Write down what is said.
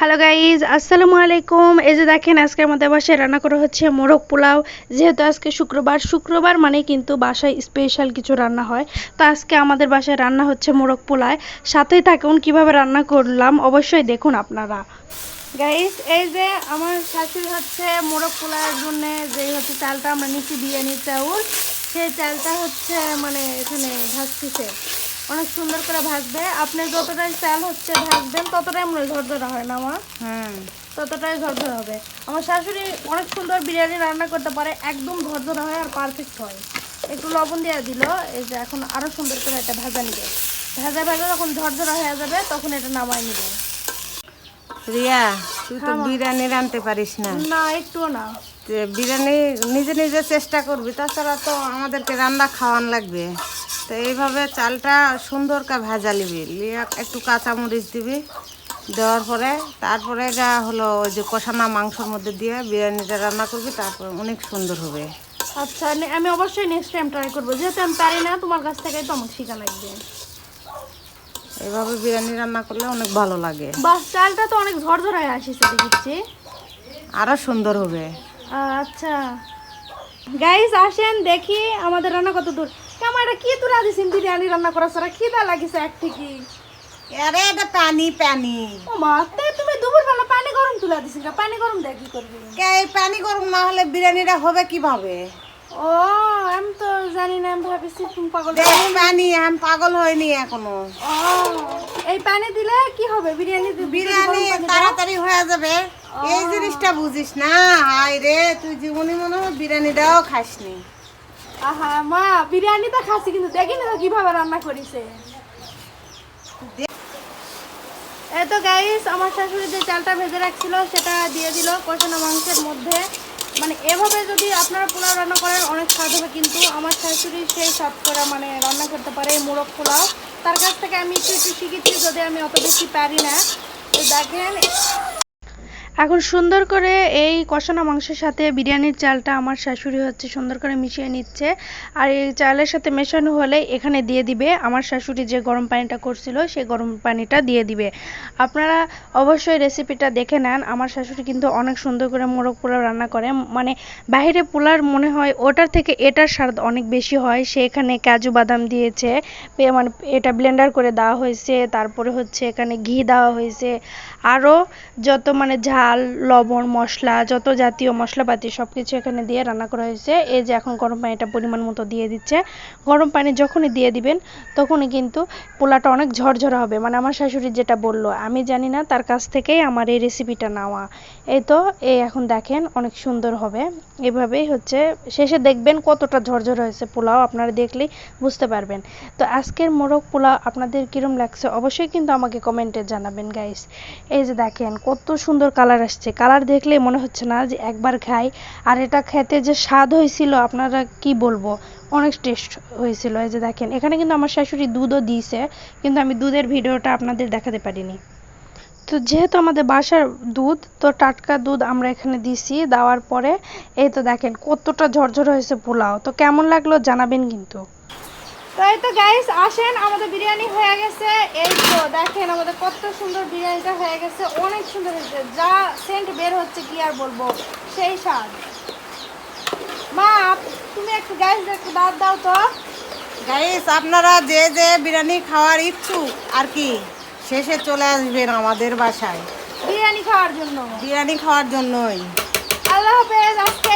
Hello guys আসসালামু আলাইকুম এই যে দেখেন আজকে আমাদের বাসায় রান্না করা হচ্ছে মোরগ পোলাও। যেহেতু আজকে শুক্রবার শুক্রবার মানে কিন্তু বাসায় স্পেশাল কিছু রান্না হয়। তো আজকে আমাদের বাসায় রান্না হচ্ছে মোরগ পোলায় সাথেই থাকুন, কীভাবে রান্না করলাম অবশ্যই দেখুন আপনারা। গাইস এই যে আমার শাশুড়ি হচ্ছে মোরগ পোলার জন্য যে হচ্ছে চালটা আমরা নিচ্ছি বিরিয়ানি চাউল, সেই চালটা হচ্ছে মানে এখানে ভাজতেছে। অনেক সুন্দর করে ভাজবে। আপনি যতটাই চাল হচ্ছে ভাজবেন ততটাই মনে হয় ঝরঝরা হয় না আমার হুম। ততটাই ঝরঝরা হবে। আমার শাশুড়ি অনেক সুন্দর বিরিয়ানি রান্না করতে পারে একদম ঝরঝরা হয় আর পারফেক্ট হয়। একটু লবণ দিয়ে দিল এই যে এখন আরও সুন্দর করে এটা ভাজা নিবে। ভাজা ভাজা যখন ঝরঝরা হয়ে যাবে তখন এটা নামাই নিবে। রিয়া তুই তো হ্যাঁ, বিরিয়ানি রাঁধতে পারিস না। না একটুও না। বিরিয়ানি নিজে নিজে চেষ্টা করবি তাছাড়া তো আমাদেরকে রান্না খাওয়ান লাগবে। তো এইভাবে চালটা সুন্দর করে ভাজা নিবি। একটু কাঁচামরিচ দিবি। দেওয়ার পরে তারপরে যা হলো ওই যে কষানা মাংসর মধ্যে দিয়ে বিরিয়ানিটা রান্না করবি তারপর অনেক সুন্দর হবে। আচ্ছা আমি অবশ্যই নেক্সট টাইম ট্রাই করব। যেহেতু আমি পারি না তোমার কাছ থেকে তো আমাকে শেখা লাগবে। এইভাবে বিরিয়ানি রান্না করলে অনেক ভালো লাগে। বাস চালটা তো অনেক ঝরঝরা আসিছে দেখছি আরও সুন্দর হবে। আচ্ছা। গাইস আসেন দেখি আমাদের রান্না কত দূর। কি তুলা দিছেন বিরিয়ানি রান্না সারা খিদা লাগিছে এক আরে এটা পানি পানি। ও মা তে তুমি পানি গরম তুলা দিছেন কা পানি গরম কি করবি? এই পানি গরম না হলে বিরিয়ানিটা হবে কীভাবে? ও আমি তো জানি না আমি ভাবিছি তুমি পাগল পানি আমি পাগল হয়নি এখনও। ও এই পানি দিলে কি হবে? বিরিয়ানি বিরিয়ানি? তাড়াতাড়ি হয়ে যাবে। এই জিনিসটা বুঝিস না হাই রে তুই জীবনে মনে হয় বিরিয়ানিটাও খাসনি। আহা, মা, বিরিয়ানি তো খাসি কিন্তু দেখি না কীভাবে রান্না করিছে। এই তো গাইস আমার শাশুড়ি যে চালটা ভেজে রাখছিল, সেটা দিয়ে দিল কষানো মাংসের মধ্যে। মানে এভাবে যদি আপনারা পোলাও রান্না করেন, অনেক স্বাদ হবে, কিন্তু আমার শাশুড়ি সেই স্বাদ করে মানে রান্না করতে পারে মোরগ পোলাও। তার কাছ থেকে আমি একটু একটু শিখেছি, যদি আমি অত বেশি পারি না। তো দেখেন এখন সুন্দর করে এই কষানো মাংসের সাথে বিরিয়ানির চালটা আমার শাশুড়ি হচ্ছে সুন্দর করে মিশিয়ে নিচ্ছে। আর এই চালের সাথে মেশানো হলে এখানে দিয়ে দিবে আমার শাশুড়ি যে গরম পানিটা করছিল, সেই গরম পানিটা দিয়ে দিবে। আপনারা অবশ্যই রেসিপিটা দেখে নেন। আমার শাশুড়ি কিন্তু অনেক সুন্দর করে মোরগ পোলাও রান্না করে। মানে বাইরে পোলার মনে হয় ওটার থেকে এটার স্বাদ অনেক বেশি হয়। সে এখানে কাজু বাদাম দিয়েছে মানে এটা ব্লেন্ডার করে দেওয়া হয়েছে, তারপরে হচ্ছে এখানে ঘি দেওয়া হয়েছে। আরও যত মানে ঝাল লবণ, মশলা, যত জাতীয় মশলাপাতি সব কিছু এখানে দিয়ে রান্না করা হয়েছে। এই যে এখন গরম পানিটা পরিমাণ মতো দিয়ে দিচ্ছে। গরম পানি যখনই দিয়ে দিবেন, তখনই কিন্তু পোলাটা অনেক ঝরঝরা হবে। মানে আমার শাশুড়ি যেটা বলল, আমি জানি না তার কাছ থেকেই আমার এই রেসিপিটা নেওয়া। এই তো, এই এখন দেখেন অনেক সুন্দর হবে। এভাবেই হচ্ছে, শেষে দেখবেন কতটা ঝরঝর হয়েছে পোলাও, আপনারা দেখলেই বুঝতে পারবেন। তো আজকের মোরগ পোলাও আপনাদের কিরম লাগছে, অবশ্যই কিন্তু আমাকে কমেন্টে জানাবেন গাইস এই যে দেখেন, কত সুন্দর কালার আসছে। কালার দেখলে মনে হচ্ছে না যে একবার খাই। আর এটা খেতে যে স্বাদ হয়েছিল, আপনারা কি বলব? অনেক টেস্ট হয়েছিল। এই যে দেখেন, এখানে কিন্তু আমার শাশুড়ি দুধও দিয়েছে, কিন্তু আমি দুধের ভিডিওটা আপনাদের দেখাতে পারিনি। তো যেহেতু আমাদের বাসার দুধ, তো টাটকা দুধ আমরা এখানে দিছি দেওয়ার পরে এই তো দেখেন, কতটা ঝরঝর হয়েছে পোলাও। তো কেমন লাগল জানাবেন কিন্তু। তো তো গাইস আসেন আমাদের বিরিয়ানি হয়ে গেছে। এই তো দেখেন আমাদের কত সুন্দর বিরিয়ানিটা হয়ে গেছে। অনেক সুন্দর হয়েছে। যা সেন্ট বের হচ্ছে কি আর বলব সেই স্বাদ। মা তুমি একটু গ্যাস একটু দাঁত দাও তো। গাইস আপনারা যে যে বিরিয়ানি খাওয়ার ইচ্ছুক আর কি শেষে চলে আসবেন আমাদের বাসায়। বিরিয়ানি খাওয়ার জন্য। বিরিয়ানি খাওয়ার জন্যই। আল্লাহ হাফেজ আজকে